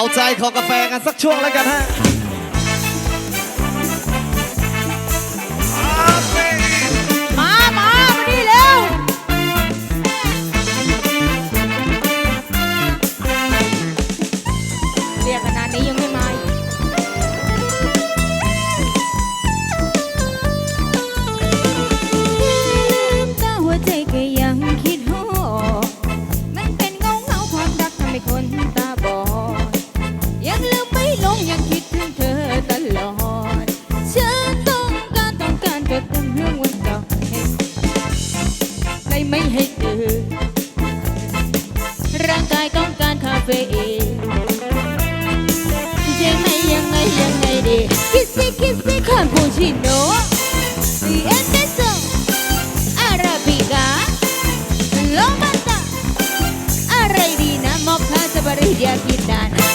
เอาใจขอกาแฟกันสักช่วงแล้วกันฮะ ยังคิดถึงเธอตลอด ฉันต้องการต้องการจดจำเรื่องวันเก่าให้ไม่ให้ตื่นร่างกายต้องการคาเฟอีนยังไงยังไงยังไงดีคิสซี่คิสซี่คาปูชิโน่เอสเปรสโซอาราบิกาโลมาตาอะไรดีนะมอคคาสบาริยากินดาน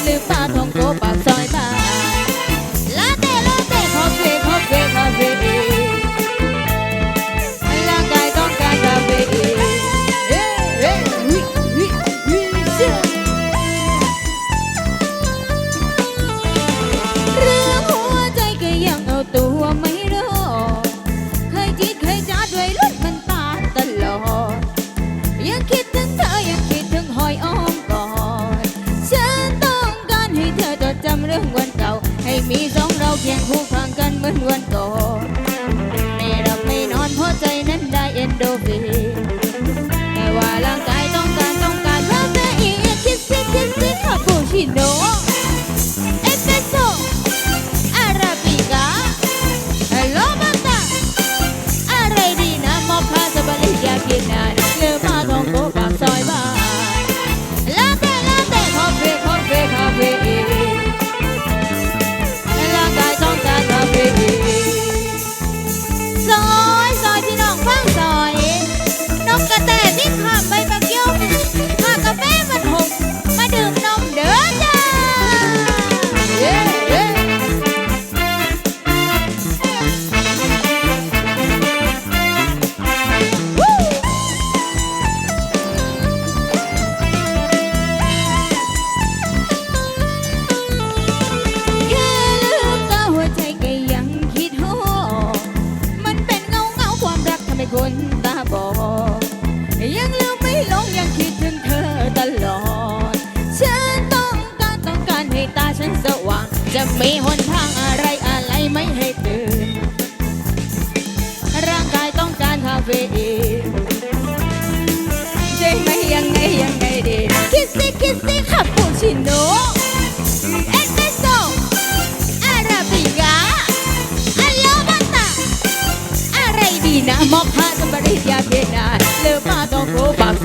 เรื่องหัวใจก็ยังเอาตัวไม่รอดเคยจีดเคยจ้าด้วยรถมันตาตลอด ยังคิดถึงเธอยังคิดถึงหอยอ้อมกอดฉันต้องการให้เธอจดจำเรื่องวันเก่า ให้มีสองเราเคียงคู่ข้างกันเหมือนวันก่อน ให้คนตาบอดยังลืมไม่ลงยังคิดถึงเธอตลอด ฉันต้องการต้องการให้ตาฉันสว่าง จะมีหนทางอะไรอะไรไม่ให้ตื่น ร่างกายต้องการคาเฟอีนใช่ไหมยังไงยังไงดี คิสซี่คิสซี่คาปูชิโน่ มอคคาสบาริยาเกนาเลือมาต้องโกปากซอยบ้าน